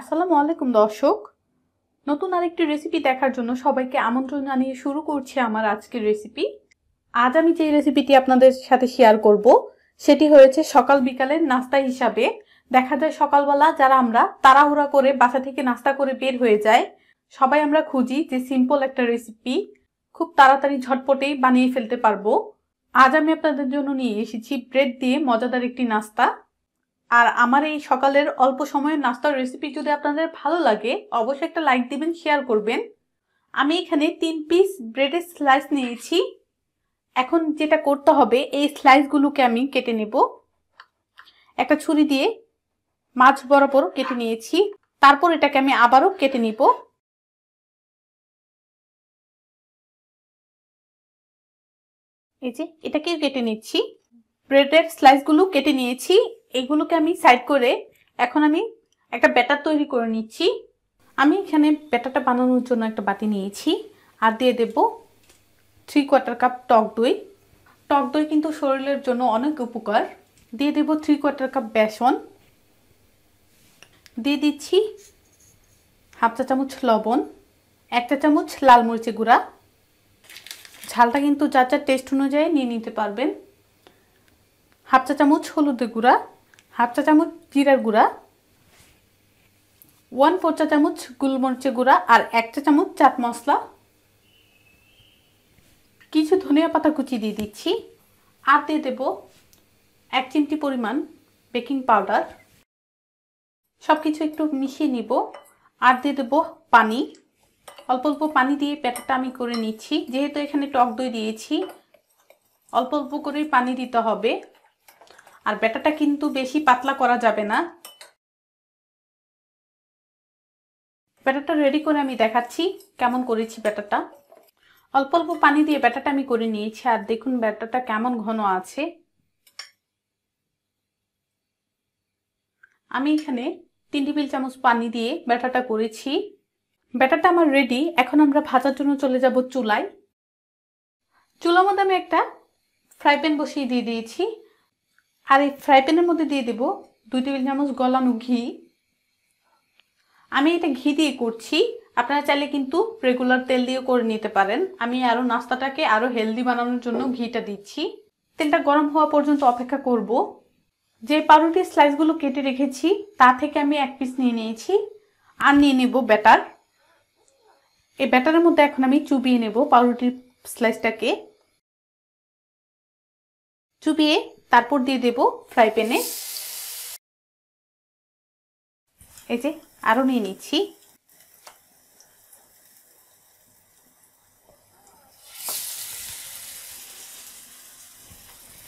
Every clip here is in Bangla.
আসসালামু আলাইকুম, দর্শক। নতুন আরেকটি রেসিপি দেখার জন্য সবাইকে আমন্ত্রণ জানিয়ে শুরু করছি আমার আজকের রেসিপি আজ আমি যে রেসিপিটি আপনাদের সাথে শেয়ার করব, সেটি হয়েছে সকাল বিকালের নাস্তা হিসাবে। দেখা যায় সকালবেলা যারা আমরা তাড়াহুড়া করে বাসা থেকে নাস্তা করে বের হয়ে যায় সবাই আমরা খুঁজি যে সিম্পল একটা রেসিপি খুব তাড়াতাড়ি ঝটপটেই বানিয়ে ফেলতে পারব। আজ আমি আপনাদের জন্য নিয়ে এসেছি ব্রেড দিয়ে মজাদার একটি নাস্তা। আর আমার এই সকালের অল্প সময়ের নাস্তার রেসিপি যদি আপনাদের ভালো লাগে, অবশ্যই একটা লাইক দিবেন শেয়ার করবেন। আমি এখানে তিন পিস ব্রেডের স্লাইস নিয়েছি। এখন যেটা করতে হবে, এই স্লাইসগুলোকে আমি কেটে নেব। একটা ছুরি দিয়ে মাছ বরাবর কেটে নিয়েছি। তারপর এটাকে আমি আবারও কেটে নিব। এই যে এটাকে কেটে নিচ্ছি। ব্রেডের স্লাইসগুলো কেটে নিয়েছি। এগুলোকে আমি সাইড করে এখন আমি একটা ব্যাটার তৈরি করে নিচ্ছি। আমি এখানে ব্যাটারটা বানানোর জন্য একটা বাটি নিয়েছি আর দিয়ে দেব থ্রি কোয়ার্টার কাপ টক দই। টক দই কিন্তু শরীরের জন্য অনেক উপকার। দিয়ে দেব থ্রি কোয়ার্টার কাপ বেসন। দিয়ে দিচ্ছি হাফ চা চামচ লবণ, এক চা চামচ লাল মরিচের গুঁড়া। ঝালটা কিন্তু যা যা টেস্ট অনুযায়ী নিয়ে নিতে পারবেন। হাফ চা চামচ হলুদের গুঁড়া। হাফ চা চামচ জিরার গুঁড়া ওয়ান ফোর চা চামচ গুলমরিচের গুঁড়া আর এক চা চামচ চাট মশলা। কিছু ধনিয়া পাতা কুচি দিয়ে দিচ্ছি আর দিয়ে দেবো এক চিমটি পরিমাণ বেকিং পাউডার। সব কিছু একটু মিশিয়ে নিব আর দিয়ে দেব পানি। অল্প অল্প পানি দিয়ে ব্যাটারটা আমি করে নিচ্ছি। যেহেতু এখানে টক দই দিয়েছি, অল্প অল্প করেই পানি দিতে হবে। আর ব্যাটারটা কিন্তু বেশি পাতলা করা যাবে না। ব্যাটারটা রেডি করে আমি দেখাচ্ছি, কেমন করেছি ব্যাটারটা অল্প অল্প পানি দিয়ে ব্যাটারটা আমি করে নিয়েছি, আর দেখুন ব্যাটারটা কেমন ঘন আছে। আমি এখানে তিন টেবিল চামচ পানি দিয়ে ব্যাটারটা করেছি। ব্যাটারটা আমার রেডি এখন আমরা ভাজার জন্য চলে যাব চুলায়। চুলার মধ্যে আমি একটা ফ্রাই প্যান বসিয়ে দিয়ে দিয়েছি। আর এই ফ্রাই প্যানের মধ্যে দিয়ে দেব দুই টেবিল চামচ গলানো ঘি। আমি এটা ঘি দিয়ে করছি। আপনারা চাইলে কিন্তু রেগুলার তেল দিয়েও করে নিতে পারেন। আমি আরও নাস্তাটাকে আরও হেলদি বানানোর জন্য ঘিটা দিচ্ছি। তেলটা গরম হওয়া পর্যন্ত অপেক্ষা করব। যে পাউরুটির স্লাইসগুলো কেটে রেখেছি, তা থেকে আমি এক পিস নিয়ে নিয়েছি। আর নিয়ে নেব ব্যাটার এই ব্যাটারের মধ্যে এখন আমি চুবিয়ে নেব পাউরুটির স্লাইসটাকে চুবিয়ে তারপর দিয়ে দেব ফ্রাই প্যানে এই যে আরও নিয়ে নিচ্ছি।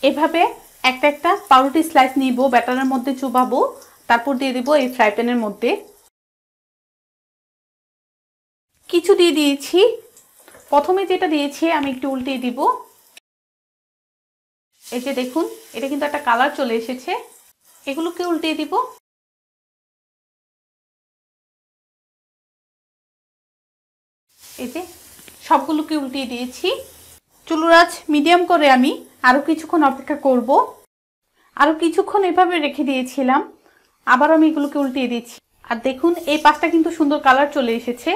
এভাবে একটা একটা পাউরুটি স্লাইস নিব, ব্যাটারের মধ্যে চুবাবো, তারপর দিয়ে দেব এই ফ্রাই প্যানের মধ্যে। কিছু দিয়ে দিয়েছি। প্রথমে যেটা দিয়েছি, আমি একটু উল্টিয়ে দিব। এই যে দেখুন, এটা কিন্তু একটা কালার চলে এসেছে। এগুলোকে উল্টিয়ে দিব। এই যে সবগুলোকে উল্টিয়ে দিয়েছি। চুলুরাজ মিডিয়াম করে আমি আরও কিছুক্ষণ অপেক্ষা করব। আরও কিছুক্ষণ এভাবে রেখে দিয়েছিলাম। আবার আমি এগুলোকে উল্টিয়ে দিচ্ছি। আর দেখুন, এই পাশটা কিন্তু সুন্দর কালার চলে এসেছে।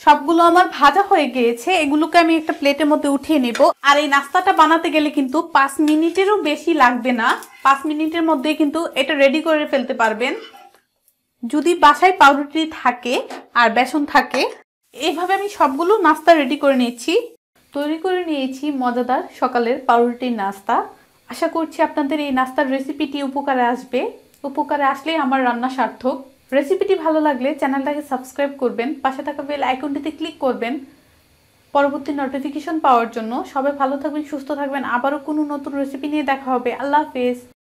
সবগুলো আমার ভাজা হয়ে গিয়েছে, এগুলোকে আমি একটা প্লেটের মধ্যে উঠিয়ে নেব। আর এই নাস্তাটা বানাতে গেলে কিন্তু পাঁচ মিনিটেরও বেশি লাগবে না। পাঁচ মিনিটের মধ্যে কিন্তু এটা রেডি করে ফেলতে পারবেন। যদি বাসায় পাউরুটি থাকে আর বেসন থাকে এইভাবে আমি সবগুলো নাস্তা রেডি করে নিচ্ছি তৈরি করে নিয়েছি মজাদার সকালের পাউরুটির নাস্তা। আশা করছি আপনাদের এই নাস্তার রেসিপিটি উপকারে আসবে। উপকারে আসলে আমার রান্না সার্থক। রেসিপিটি ভালো লাগলে চ্যানেলটাকে সাবস্ক্রাইব করবেন, পাশে থাকা বেল আইকনটিতে ক্লিক করবেন। পরবর্তী নোটিফিকেশন পাওয়ার জন্য সবাই ভালো থাকবেন, সুস্থ থাকবেন। আবারও কোনো নতুন রেসিপি নিয়ে দেখা হবে। আল্লাহ হাফেজ।